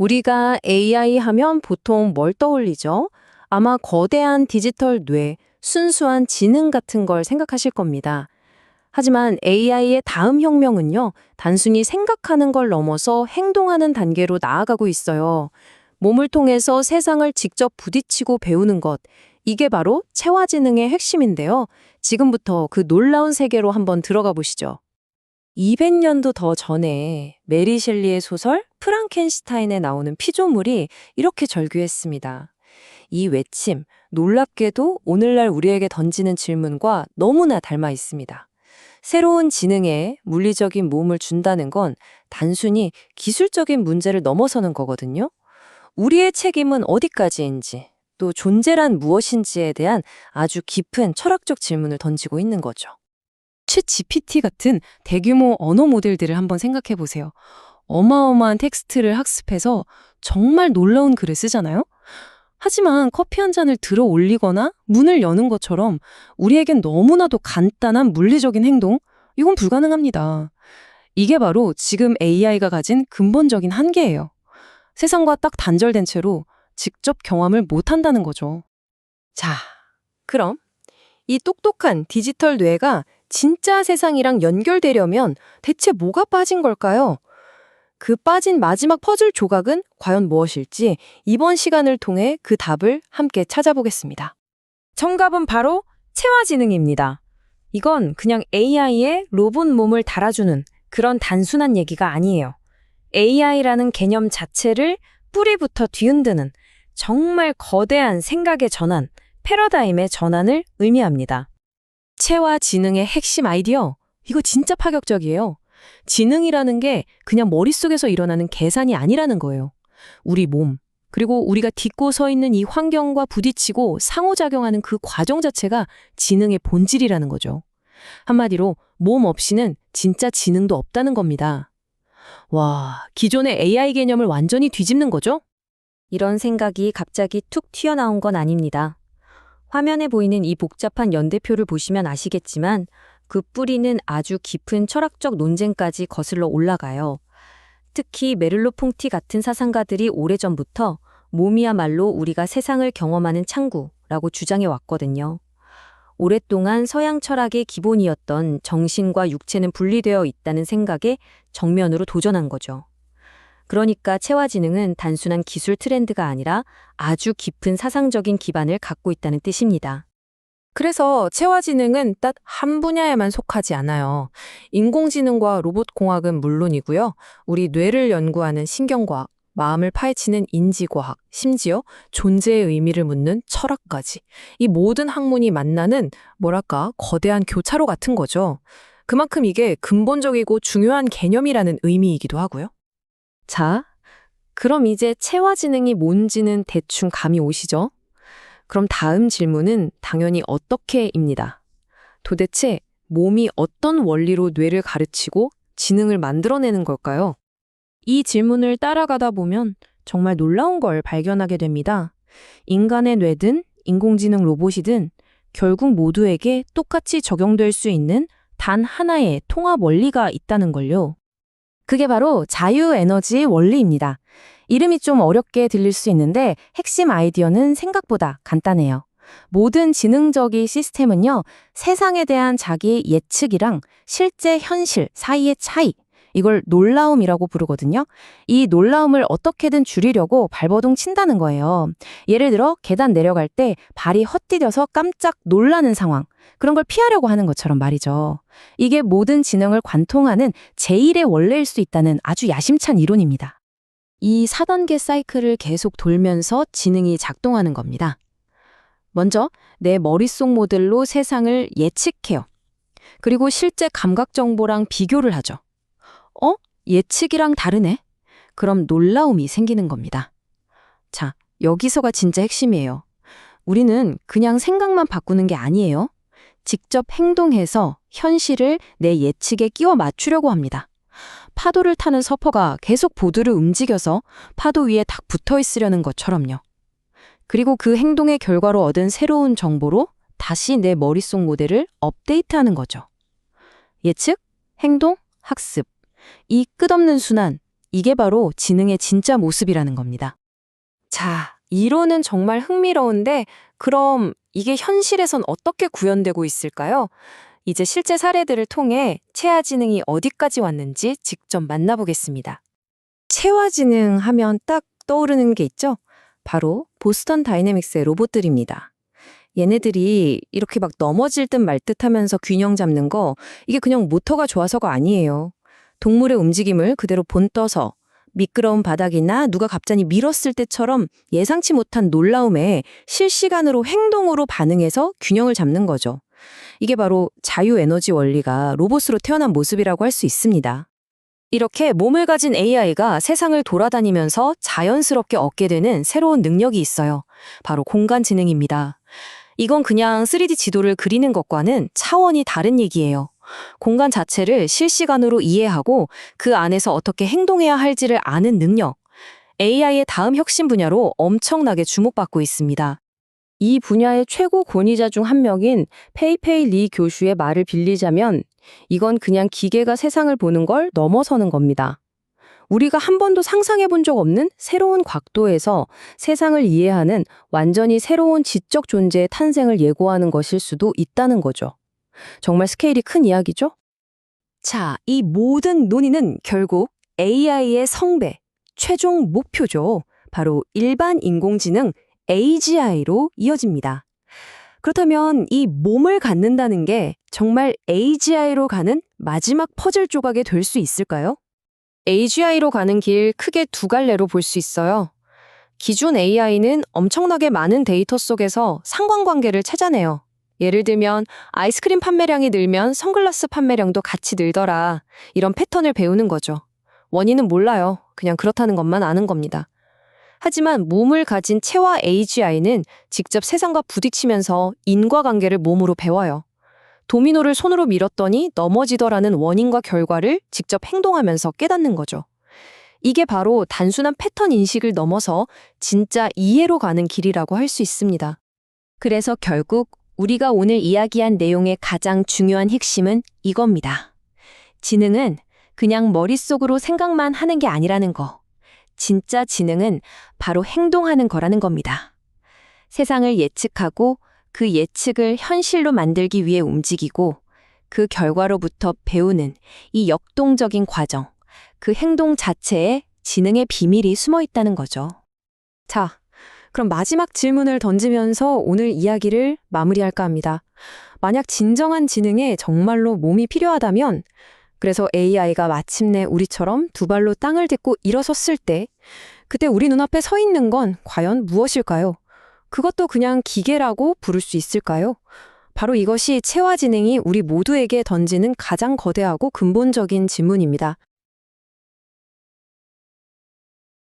우리가 AI 하면 보통 뭘 떠올리죠? 아마 거대한 디지털 뇌, 순수한 지능 같은 걸 생각하실 겁니다. 하지만 AI의 다음 혁명은요, 단순히 생각하는 걸 넘어서 행동하는 단계로 나아가고 있어요. 몸을 통해서 세상을 직접 부딪히고 배우는 것. 이게 바로 체화지능의 핵심인데요. 지금부터 그 놀라운 세계로 한번 들어가 보시죠. 200년도 더 전에 메리 셸리의 소설 프랑켄슈타인에 나오는 피조물이 이렇게 절규했습니다. 이 외침, 놀랍게도 오늘날 우리에게 던지는 질문과 너무나 닮아 있습니다. 새로운 지능에 물리적인 몸을 준다는 건 단순히 기술적인 문제를 넘어서는 거거든요. 우리의 책임은 어디까지인지, 또 존재란 무엇인지에 대한 아주 깊은 철학적 질문을 던지고 있는 거죠. 챗 GPT 같은 대규모 언어 모델들을 한번 생각해 보세요. 어마어마한 텍스트를 학습해서 정말 놀라운 글을 쓰잖아요? 하지만 커피 한 잔을 들어 올리거나 문을 여는 것처럼 우리에겐 너무나도 간단한 물리적인 행동? 이건 불가능합니다. 이게 바로 지금 AI가 가진 근본적인 한계예요. 세상과 딱 단절된 채로 직접 경험을 못 한다는 거죠. 자, 그럼 이 똑똑한 디지털 뇌가 진짜 세상이랑 연결되려면 대체 뭐가 빠진 걸까요? 그 빠진 마지막 퍼즐 조각은 과연 무엇일지 이번 시간을 통해 그 답을 함께 찾아보겠습니다. 정답은 바로 체화지능입니다. 이건 그냥 AI의 로봇 몸을 달아주는 그런 단순한 얘기가 아니에요. AI라는 개념 자체를 뿌리부터 뒤흔드는 정말 거대한 생각의 전환, 패러다임의 전환을 의미합니다. 체와 지능의 핵심 아이디어, 이거 진짜 파격적이에요. 지능이라는 게 그냥 머릿속에서 일어나는 계산이 아니라는 거예요. 우리 몸, 그리고 우리가 딛고 서 있는 이 환경과 부딪히고 상호작용하는 그 과정 자체가 지능의 본질이라는 거죠. 한마디로 몸 없이는 진짜 지능도 없다는 겁니다. 와, 기존의 AI 개념을 완전히 뒤집는 거죠? 이런 생각이 갑자기 툭 튀어나온 건 아닙니다. 화면에 보이는 이 복잡한 연대표를 보시면 아시겠지만 그 뿌리는 아주 깊은 철학적 논쟁까지 거슬러 올라가요. 특히 메를로 퐁티 같은 사상가들이 오래전부터 몸이야말로 우리가 세상을 경험하는 창구라고 주장해 왔거든요. 오랫동안 서양 철학의 기본이었던 정신과 육체는 분리되어 있다는 생각에 정면으로 도전한 거죠. 그러니까 체화지능은 단순한 기술 트렌드가 아니라 아주 깊은 사상적인 기반을 갖고 있다는 뜻입니다. 그래서 체화지능은 딱 한 분야에만 속하지 않아요. 인공지능과 로봇공학은 물론이고요. 우리 뇌를 연구하는 신경과학, 마음을 파헤치는 인지과학, 심지어 존재의 의미를 묻는 철학까지. 이 모든 학문이 만나는 뭐랄까 거대한 교차로 같은 거죠. 그만큼 이게 근본적이고 중요한 개념이라는 의미이기도 하고요. 자, 그럼 이제 체화지능이 뭔지는 대충 감이 오시죠? 그럼 다음 질문은 당연히 어떻게입니다. 도대체 몸이 어떤 원리로 뇌를 가르치고 지능을 만들어내는 걸까요? 이 질문을 따라가다 보면 정말 놀라운 걸 발견하게 됩니다. 인간의 뇌든 인공지능 로봇이든 결국 모두에게 똑같이 적용될 수 있는 단 하나의 통합 원리가 있다는 걸요. 그게 바로 자유에너지 원리입니다. 이름이 좀 어렵게 들릴 수 있는데 핵심 아이디어는 생각보다 간단해요. 모든 지능적인 시스템은요, 세상에 대한 자기 예측이랑 실제 현실 사이의 차이, 이걸 놀라움이라고 부르거든요. 이 놀라움을 어떻게든 줄이려고 발버둥 친다는 거예요. 예를 들어 계단 내려갈 때 발이 헛디뎌서 깜짝 놀라는 상황. 그런 걸 피하려고 하는 것처럼 말이죠. 이게 모든 지능을 관통하는 제1의 원래일 수 있다는 아주 야심찬 이론입니다. 이 4단계 사이클을 계속 돌면서 지능이 작동하는 겁니다. 먼저 내 머릿속 모델로 세상을 예측해요. 그리고 실제 감각 정보랑 비교를 하죠. 어? 예측이랑 다르네? 그럼 놀라움이 생기는 겁니다. 자, 여기서가 진짜 핵심이에요. 우리는 그냥 생각만 바꾸는 게 아니에요. 직접 행동해서 현실을 내 예측에 끼워 맞추려고 합니다. 파도를 타는 서퍼가 계속 보드를 움직여서 파도 위에 딱 붙어 있으려는 것처럼요. 그리고 그 행동의 결과로 얻은 새로운 정보로 다시 내 머릿속 모델을 업데이트하는 거죠. 예측, 행동, 학습. 이 끝없는 순환, 이게 바로 지능의 진짜 모습이라는 겁니다. 자, 이론은 정말 흥미로운데 그럼 이게 현실에선 어떻게 구현되고 있을까요? 이제 실제 사례들을 통해 체화 지능이 어디까지 왔는지 직접 만나보겠습니다. 체화 지능 하면 딱 떠오르는 게 있죠? 바로 보스턴 다이내믹스의 로봇들입니다. 얘네들이 이렇게 막 넘어질 듯 말 듯 하면서 균형 잡는 거 이게 그냥 모터가 좋아서가 아니에요. 동물의 움직임을 그대로 본떠서 미끄러운 바닥이나 누가 갑자기 밀었을 때처럼 예상치 못한 놀라움에 실시간으로 행동으로 반응해서 균형을 잡는 거죠. 이게 바로 자유에너지 원리가 로봇으로 태어난 모습이라고 할 수 있습니다. 이렇게 몸을 가진 AI가 세상을 돌아다니면서 자연스럽게 얻게 되는 새로운 능력이 있어요. 바로 공간 지능입니다. 이건 그냥 3D 지도를 그리는 것과는 차원이 다른 얘기예요. 공간 자체를 실시간으로 이해하고 그 안에서 어떻게 행동해야 할지를 아는 능력. AI의 다음 혁신 분야로 엄청나게 주목받고 있습니다. 이 분야의 최고 권위자 중 한 명인 페이페이 리 교수의 말을 빌리자면 이건 그냥 기계가 세상을 보는 걸 넘어서는 겁니다. 우리가 한 번도 상상해 본 적 없는 새로운 각도에서 세상을 이해하는 완전히 새로운 지적 존재의 탄생을 예고하는 것일 수도 있다는 거죠. 정말 스케일이 큰 이야기죠? 자, 이 모든 논의는 결국 AI의 성배, 최종 목표죠. 바로 일반 인공지능 AGI로 이어집니다. 그렇다면 이 몸을 갖는다는 게 정말 AGI로 가는 마지막 퍼즐 조각이 될 수 있을까요? AGI로 가는 길 크게 두 갈래로 볼 수 있어요. 기존 AI는 엄청나게 많은 데이터 속에서 상관관계를 찾아내요. 예를 들면 아이스크림 판매량이 늘면 선글라스 판매량도 같이 늘더라. 이런 패턴을 배우는 거죠. 원인은 몰라요. 그냥 그렇다는 것만 아는 겁니다. 하지만 몸을 가진 체화 AGI는 직접 세상과 부딪히면서 인과관계를 몸으로 배워요. 도미노를 손으로 밀었더니 넘어지더라는 원인과 결과를 직접 행동하면서 깨닫는 거죠. 이게 바로 단순한 패턴 인식을 넘어서 진짜 이해로 가는 길이라고 할 수 있습니다. 그래서 결국 우리가 오늘 이야기한 내용의 가장 중요한 핵심은 이겁니다. 지능은 그냥 머릿속으로 생각만 하는 게 아니라는 거. 진짜 지능은 바로 행동하는 거라는 겁니다. 세상을 예측하고 그 예측을 현실로 만들기 위해 움직이고 그 결과로부터 배우는 이 역동적인 과정, 그 행동 자체에 지능의 비밀이 숨어 있다는 거죠. 자, 그럼 마지막 질문을 던지면서 오늘 이야기를 마무리할까 합니다. 만약 진정한 지능에 정말로 몸이 필요하다면, 그래서 AI가 마침내 우리처럼 두 발로 땅을 딛고 일어섰을 때, 그때 우리 눈앞에 서 있는 건 과연 무엇일까요? 그것도 그냥 기계라고 부를 수 있을까요? 바로 이것이 체화 지능이 우리 모두에게 던지는 가장 거대하고 근본적인 질문입니다.